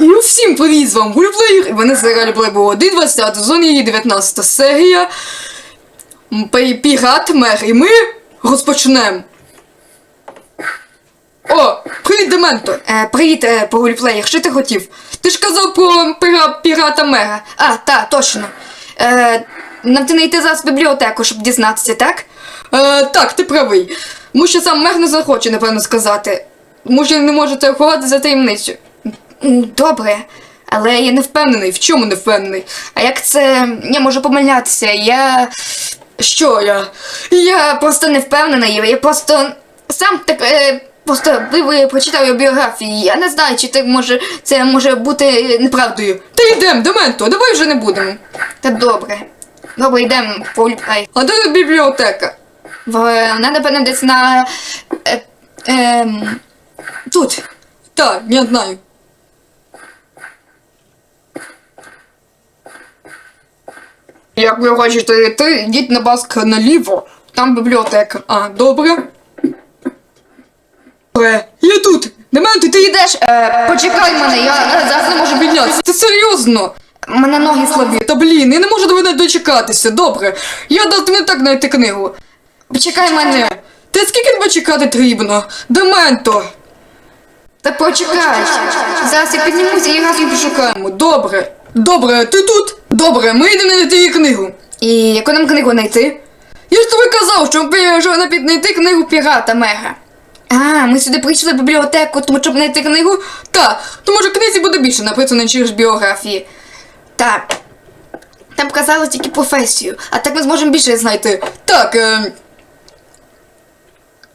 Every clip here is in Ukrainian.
І всім привіт, з вами Гульплеєр, і мене серіалі Playboy 1, 20 сезон, її 19 серія. Пірат Мер, і ми розпочнемо. О, привіт, Дементо. Е, привіт, е, Гульплеєр, що ти хотів? Ти ж казав про піра, пірата Мера. А, та, точно. Е, нам ти не йти зараз в бібліотеку, щоб дізнатися, так? Е, так, ти правий. Тому що сам мер не захоче, напевно, сказати. Що не можете ховати за таємницю. Добре, але я не впевнений. В чому не впевнений? А як це. Я можу помилятися, я. Що я? Я просто не впевнений, я просто сам так. Е... Просто ви, ви прочитали біографії. Я не знаю, чи це може це може бути неправдою. Та йдемо, Дементо, давай вже не будемо. Та добре. Добре, йдемо, полюбай. А де бібліотека? Вона, напевно, десь на. Е, ем, тут. Так, я знаю. Як ви хочете йти, йдіть на баск наліво. Там бібліотека. А, добре. Добре, я тут. Дементи, ти йдеш? Е, почекай мене, я зараз не можу піднятися. Ти серйозно? Мене ноги слабі. Та блін, я не можу до мене дочекатися. Добре. Я дав тобі так знайти книгу. Почекай мене. Та скільки тебе чекати потрібно? Дементо. Та почекай. Зараз я піднімуся і разом пошукаємо. Добре. Добре, ти тут? Добре, ми йдемо знайти її книгу. І яку нам книгу знайти? Я ж тобі казав, що ми що знайти книгу пірата Мега. А, ми сюди прийшли в бібліотеку, тому щоб знайти книгу? Так, тому що книзі буде більше написано, ніж біографії. Так. Там казали тільки професію, а так ми зможемо більше знайти. Так, е...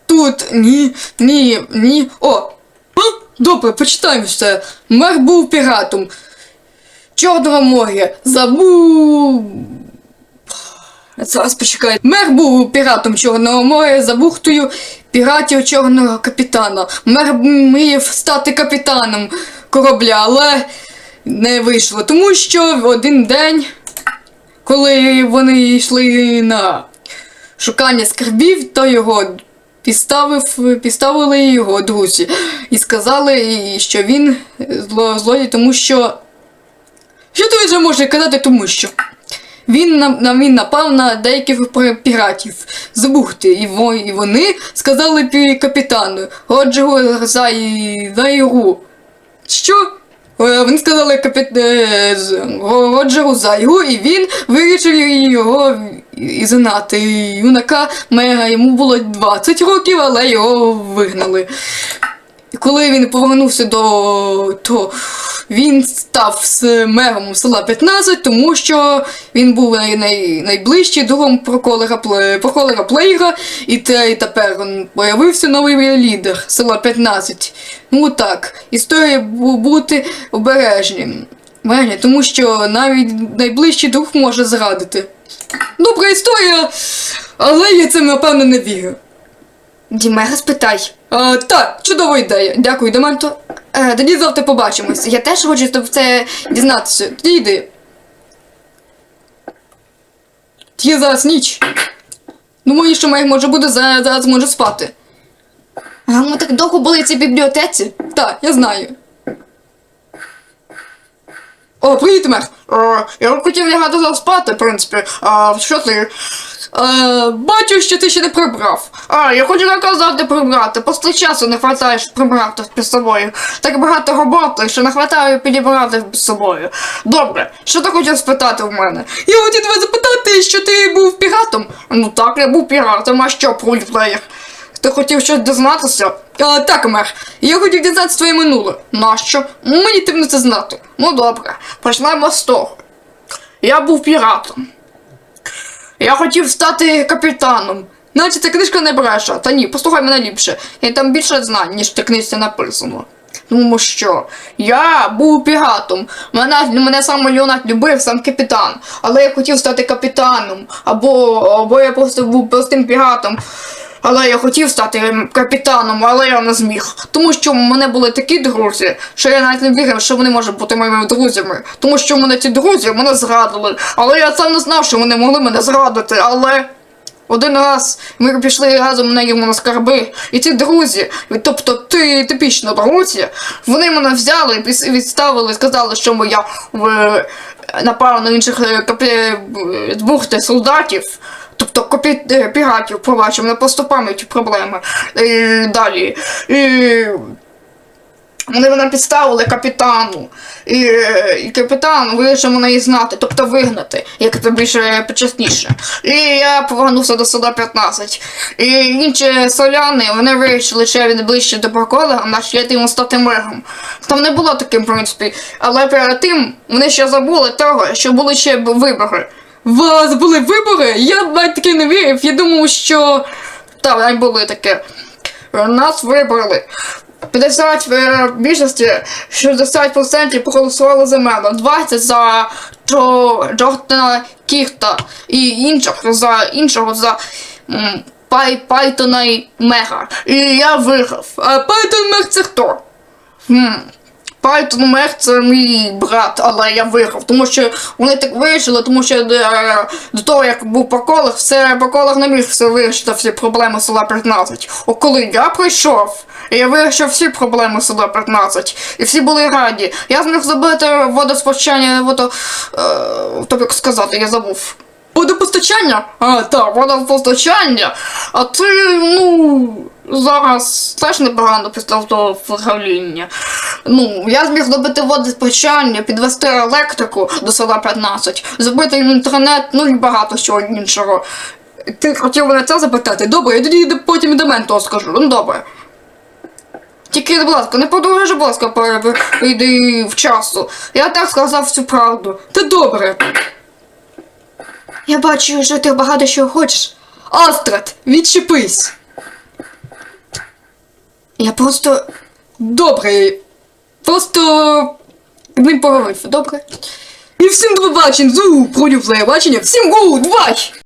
Тут ні, ні, ні. О! Добре, почитаємо все. Мер був піратом. Чорного моря. Забув. Зараз почекай. Мер був піратом Чорного моря за бухтою піратів Чорного капітана. Мер мріяв стати капітаном корабля, але не вийшло. Тому що в один день, коли вони йшли на шукання скарбів, то його підставив, підставили його друзі і сказали, що він зло, злодій, тому що. Що ти вже може казати, тому що? Він на, він напав на деяких піратів з бухти, і, во, і вони сказали капітану Роджеру Зай- Зайру. Що? Е, Вони сказали капі... е, з- Роджеру Зайру, і він вирішив його ізгнати. Юнака мега йому було 20 років, але його вигнали. І коли він повернувся до то він став з мером села 15, тому що він був най, най, найближчий другом проколера, проколера Плеєра, і, те, і тепер він появився новий лідер села 15. Ну так, історія бути обережним. Обережні, тому що навіть найближчий друг може зрадити. Добра історія, але я це напевно не вірю. Дімега, спитай. А, так, чудова ідея. Дякую, Дементо. Е, тоді завтра побачимось. Я теж хочу тобі це дізнатися. Тоді йди. Є зараз ніч. Думаю, що Мег може буде зараз, зараз може спати. А ми так довго були в цій бібліотеці? Так, я знаю. О, привіт, Мех. Я хотів лягати зараз спати, в принципі. А що ти? Е, бачу, що ти ще не прибрав. А, я хочу наказати прибрати. Просто часу не вистачає, прибрати з собою. Так багато роботи, що не вистачає підібрати з собою. Добре, що ти хотів спитати в мене? Я хотів тебе запитати, що ти був піратом. Ну так, я був піратом, а що, прульплеєр? Ти хотів щось дізнатися? А, так, мер. Я хотів дізнатися твоє минуле. Нащо? Мені потрібно це знати. Ну добре, почнемо з того. Я був піратом. Я хотів стати капітаном. Наче ця книжка не бреше. Та ні, послухай мене ліпше. Я там більше знань, ніж в цій книжці написано. Тому що я був піратом. Мене, мене сам юнак любив, сам капітан. Але я хотів стати капітаном. Або, або я просто був простим піратом. Але я хотів стати капітаном, але я не зміг. Тому що в мене були такі друзі, що я навіть не вірив, що вони можуть бути моїми друзями. Тому що в мене ці друзі мене зрадили. Але я сам не знав, що вони могли мене зрадити, але. один раз ми пішли разом на йому на скарби, і ці друзі, тобто ти типічно друзі, вони мене взяли і відставили, сказали, що ми- я в, напав на інших е, капі, е, двох солдатів. Тобто копі, е, піратів, побачив, мене просто пам'яті проблеми. І далі. І вони мене підставили капітану. І, е, і капітан вирішив мене і знати, тобто вигнати, як це більше почесніше. І я повернувся до села 15. І інші соляни вони вирішили, що я від ближче до прокола, наш я йому стати миром. Там не було таким, в принципі. Але перед тим вони ще забули того, що були ще вибори. У вас були вибори? Я навіть таки не вірив. Я думав, що. Так, були таке. Нас вибрали. 50 в більшості 60% проголосували за мене, 20% за Джо, Джордана Кіхта і інших за іншого за м, Пай, Пайтона і Мега. І я виграв. А Пайтон Мег це хто? Хм. Пайтон Мег це мій брат, але я виграв, тому що вони так вирішили, тому що е, до того, як був проколах, все проколах не міг все вирішити всі проблеми села 15. О, коли я прийшов, я вирішив всі проблеми села 15, і всі були раді. Я зміг зробити водоспочання, водо, е, тобі сказати, я забув. Водопостачання? А, так, водопостачання. А ти, ну, зараз теж непогано після того правління. Ну, я зміг зробити водопостачання, підвести електрику до села 15, зробити інтернет, ну і багато чого іншого. Ти хотів мене це запитати? Добре, я тоді потім і до мене того скажу. Ну добре. Тільки, будь ласка, не подорожи, будь ласка, прийди в часу. Я так сказав всю правду. Та добре. Я бачу, що ти багато що хочеш. Астрад, відчепись. Я просто. Добре. Просто. ним поговорив, добре? І всім до побачення, зу, про бачення, всім гу, бач!